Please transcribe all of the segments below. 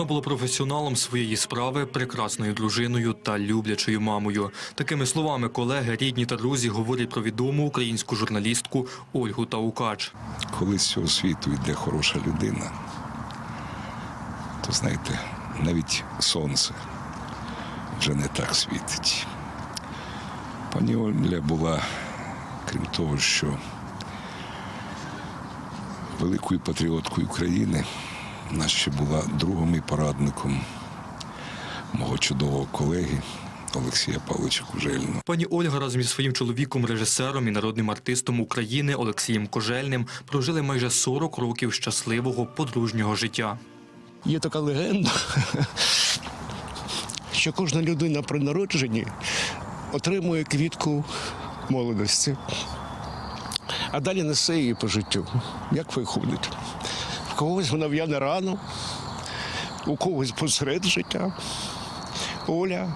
Вона була професіоналом своєї справи, прекрасною дружиною та люблячою мамою. Такими словами колеги, рідні та друзі говорять про відому українську журналістку Ольгу Таукач. коли з цього світу йде хороша людина, то знаєте, навіть сонце вже не так світить. Пані Оля була, крім того, що великою патріоткою України, вона ще була другом і порадником мого чудового колеги Олексія Павловича Кужельного. Пані Ольга разом із своїм чоловіком, режисером і народним артистом України Олексієм Кожельним прожили майже 40 років щасливого подружнього життя. Є така легенда, що кожна людина при народженні отримує квітку молодості, а далі несе її по життю. Як виходить? Когось вона в'яне рано, у когось посеред життя. Оля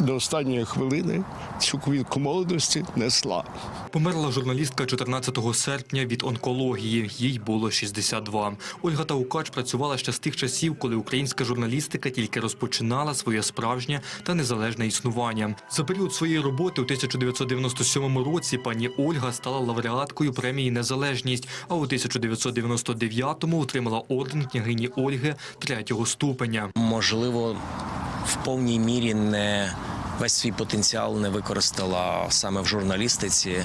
до останньої хвилини цю квітку молодості несла. Померла журналістка 14 серпня від онкології. Їй було 62. Ольга Таукач працювала ще з тих часів, коли українська журналістика тільки розпочинала своє справжнє та незалежне існування. За період своєї роботи у 1997 році пані Ольга стала лауреаткою премії Незалежність, а у 1999-му отримала орден княгині Ольги третього ступеня. можливо, в повній мірі не весь свій потенціал не використала саме в журналістиці,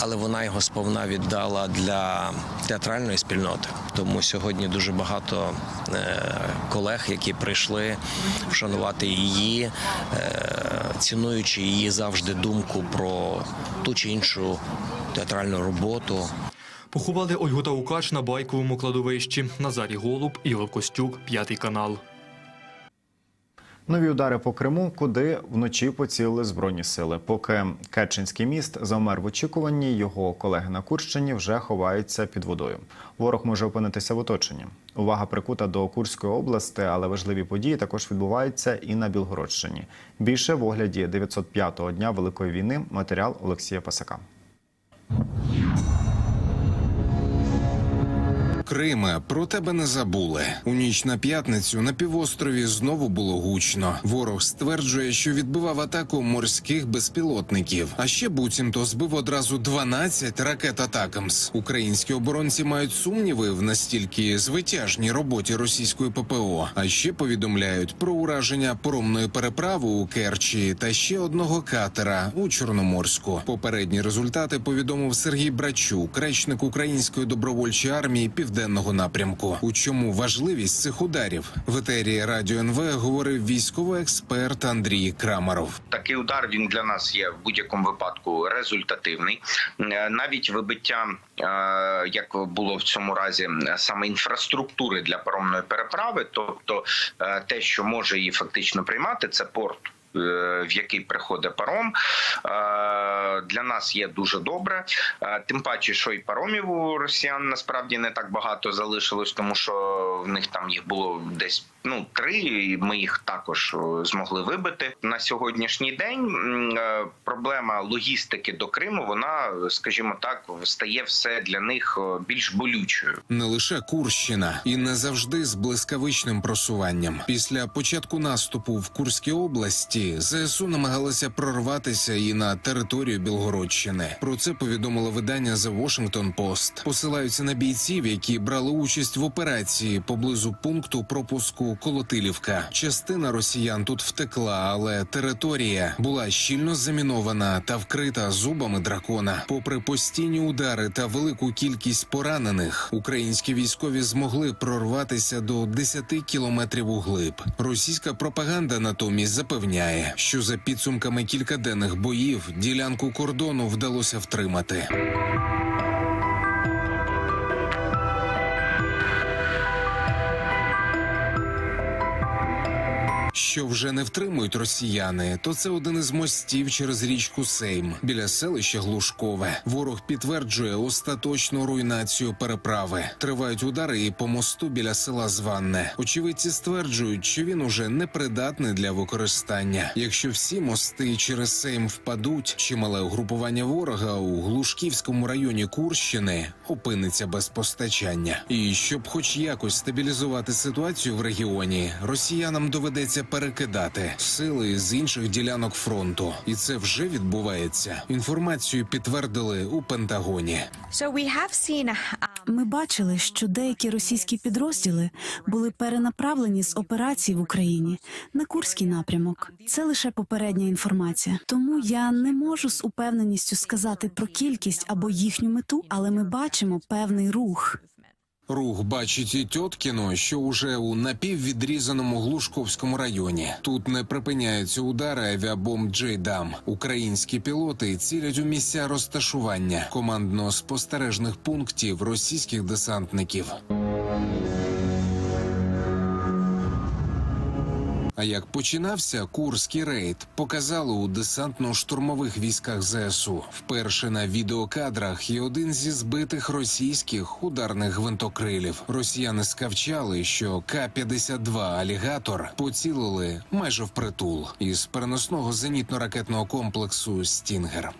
але вона його сповна віддала для театральної спільноти. Тому сьогодні дуже багато е, колег, які прийшли вшанувати її, е, цінуючи її завжди думку про ту чи іншу театральну роботу. Поховали Ольгу Таукач на байковому кладовищі. Назарій Голуб, Ігор Костюк, п'ятий канал. Нові удари по Криму, куди вночі поцілили збройні сили. Поки Керченський міст завмер в очікуванні, його колеги на Курщині вже ховаються під водою. Ворог може опинитися в оточенні. Увага прикута до Курської області, але важливі події також відбуваються і на Білгородщині. Більше в огляді 905-го дня Великої війни матеріал Олексія Пасака. Криме, про тебе не забули. У ніч на п'ятницю на півострові знову було гучно. Ворог стверджує, що відбивав атаку морських безпілотників. А ще буцімто збив одразу 12 ракет Атакамс. Українські оборонці мають сумніви в настільки звитяжній роботі російської ППО. А ще повідомляють про ураження поромної переправи у Керчі та ще одного катера у Чорноморську. Попередні результати повідомив Сергій Брачук, речник української добровольчої армії південного напрямку. У чому важливість цих ударів в етері радіо НВ говорив військовий експерт Андрій Крамаров. такий удар він для нас є в будь-якому випадку результативний. Е, Навіть вибиття, е, як було в цьому разі, саме інфраструктури для паромної переправи, тобто е, те, що може її фактично приймати, це порт. Е, В який приходить паром Е, для нас є дуже добре. Е, Тим паче, що і паромів у росіян насправді не так багато залишилось, тому що в них там їх було десь ну три. і Ми їх також змогли вибити на сьогоднішній день. е, Проблема логістики до Криму, вона, скажімо так, стає все для них більш болючою. Не лише Курщина, і не завжди з блискавичним просуванням. Після початку наступу в Курській області ЗСУ намагалися прорватися і на територію Білгородщини. Про це повідомило видання The Washington Post. Посилаються на бійців, які брали участь в операції поблизу пункту пропуску Колотилівка. Частина росіян тут втекла, але територія була щільно замінована та вкрита зубами дракона. Попри постійні удари та велику кількість поранених, українські військові змогли прорватися до 10 кілометрів углиб. Російська пропаганда натомість запевняє, що за підсумками кількаденних боїв ділянку кордону вдалося втримати. Що вже не втримують росіяни, то це один із мостів через річку Сейм біля селища Глушкове. Ворог підтверджує остаточну руйнацію переправи. Тривають удари і по мосту біля села Званне. Очевидці стверджують, що він уже непридатний для використання. Якщо всі мости через Сейм впадуть, чимале угрупування ворога у Глушківському районі Курщини опиниться без постачання. І щоб хоч якось стабілізувати ситуацію в регіоні, росіянам доведеться перекидати сили з інших ділянок фронту, і це вже відбувається. Інформацію підтвердили у Пентагоні. Um, Ми бачили, що деякі російські підрозділи були перенаправлені з операцій в Україні на Курський напрямок. Це лише попередня інформація. Тому я не можу з упевненістю сказати про кількість або їхню мету, але ми бачимо певний рух. Рух бачить і Тьоткіно, що уже у напіввідрізаному Глушковському районі. Тут не припиняються удари авіабомб Джейдам. Українські пілоти цілять у місця розташування командно-спостережних пунктів російських десантників. А як починався курський рейд, показали у десантно-штурмових військах ЗСУ. Вперше на відеокадрах є один зі збитих російських ударних гвинтокрилів. Росіяни скавчали, що К-52 алігатор поцілили майже впритул із переносного зенітно-ракетного комплексу Стінгер.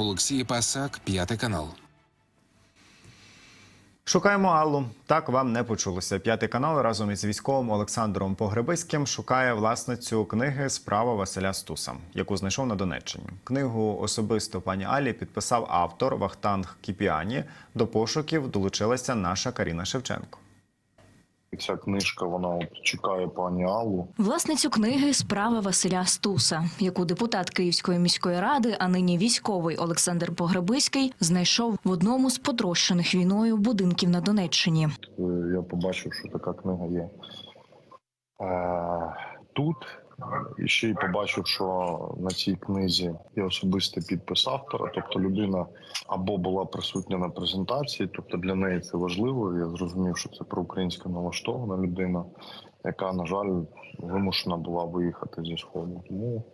Олексій Пасак, п'ятий канал. Шукаємо Аллу. Так вам не почулося. П'ятий канал разом із військовим Олександром Погребиським шукає власницю книги Справа Василя Стуса, яку знайшов на Донеччині. Книгу особисто пані Алі підписав автор Вахтанг Кіпіані. До пошуків долучилася наша Каріна Шевченко. Ця книжка вона чекає пані Аллу. Власницю книги Справа Василя Стуса, яку депутат Київської міської ради, а нині військовий Олександр Погребиський, знайшов в одному з потрощених війною будинків на Донеччині. Е, Я побачив, що така книга є е, тут. І ще й побачив, що на цій книзі є особистий підпис автора. Тобто людина або була присутня на презентації, тобто для неї це важливо. Я зрозумів, що це проукраїнська налаштована людина, яка, на жаль, вимушена була виїхати зі сходу. Тому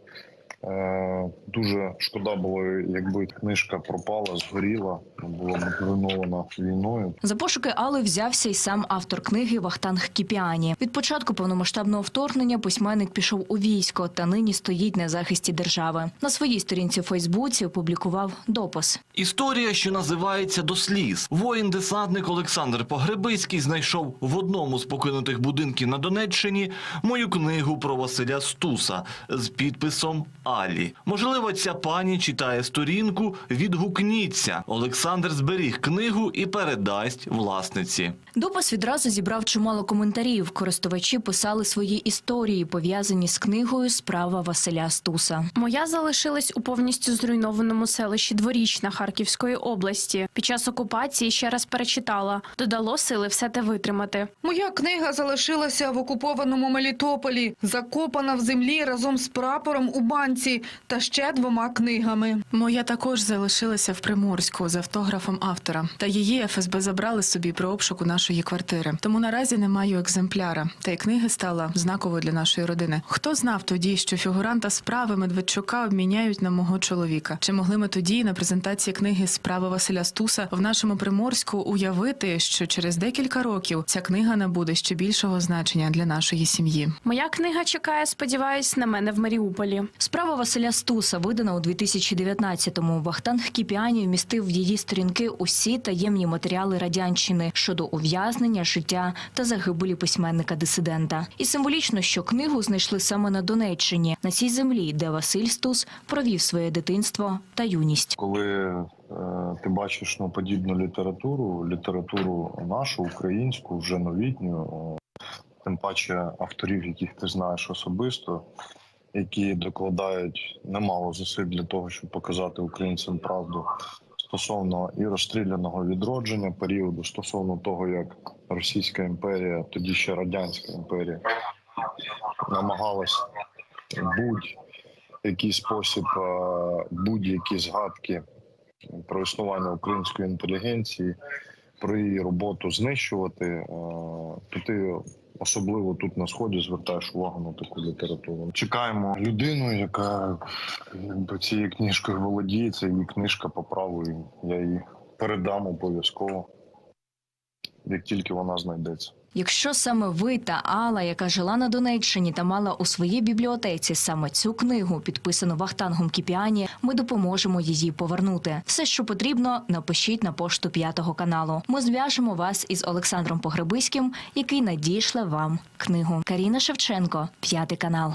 дуже шкода було, якби книжка пропала, згоріла, була б зруйнована війною. За пошуки Алли взявся й сам автор книги Вахтанг Кіпіані. Від початку повномасштабного вторгнення письменник пішов у військо та нині стоїть на захисті держави. На своїй сторінці у Фейсбуці опублікував допис. Історія, що називається до сліз. Воїн-десантник Олександр Погребиський знайшов в одному з покинутих будинків на Донеччині мою книгу про Василя Стуса з підписом Алі. Можливо, ця пані читає сторінку. Відгукніться. Олександр зберіг книгу і передасть власниці. Допис відразу зібрав чимало коментарів. Користувачі писали свої історії, пов'язані з книгою Справа Василя Стуса. Моя залишилась у повністю зруйнованому селищі Дворічна Харківської області. Під час окупації ще раз перечитала. Додало сили все те витримати. Моя книга залишилася в окупованому Мелітополі, закопана в землі разом з прапором у банці та ще двома книгами. Моя також залишилася в Приморську з автографом автора. Та її ФСБ забрали собі при обшуку нашої квартири. Тому наразі не маю екземпляра. Та й книга стала знаковою для нашої родини. Хто знав тоді, що фігуранта справи Медведчука обміняють на мого чоловіка? Чи могли ми тоді на презентації книги Справа Василя Стуса в нашому Приморську уявити, що через декілька років ця книга набуде ще більшого значення для нашої сім'ї? Моя книга чекає, сподіваюсь, на мене в Маріуполі. Справа Василя Стуса видана у 2019-му. Вахтанг Кіпіані вмістив в її сторінки усі таємні матеріали радянщини щодо ув'язнення, життя та загибелі письменника-дисидента. І символічно, що книгу знайшли саме на Донеччині, на цій землі, де Василь Стус провів своє дитинство та юність. Коли е, ти бачиш ну, подібну літературу, літературу нашу, українську, вже новітню, е, тим паче авторів, яких ти знаєш особисто, які докладають немало зусиль для того, щоб показати українцям правду стосовно і розстріляного відродження періоду, стосовно того, як Російська імперія, тоді ще Радянська імперія, намагалась будь-який спосіб, е, будь-які згадки про існування української інтелігенції, про її роботу знищувати, е, то ти особливо тут на сході звертаєш увагу на таку літературу. Чекаємо людину, яка якби, цією книжкою володіє. Це її книжка по праву. Я її передам обов'язково, як тільки вона знайдеться. Якщо саме ви та Алла, яка жила на Донеччині та мала у своїй бібліотеці саме цю книгу, підписану Вахтангом Кіпіані, ми допоможемо її повернути. Все, що потрібно, напишіть на пошту п'ятого каналу. Ми зв'яжемо вас із Олександром Погребиським, який надійшле вам книгу. Каріна Шевченко, п'ятий канал.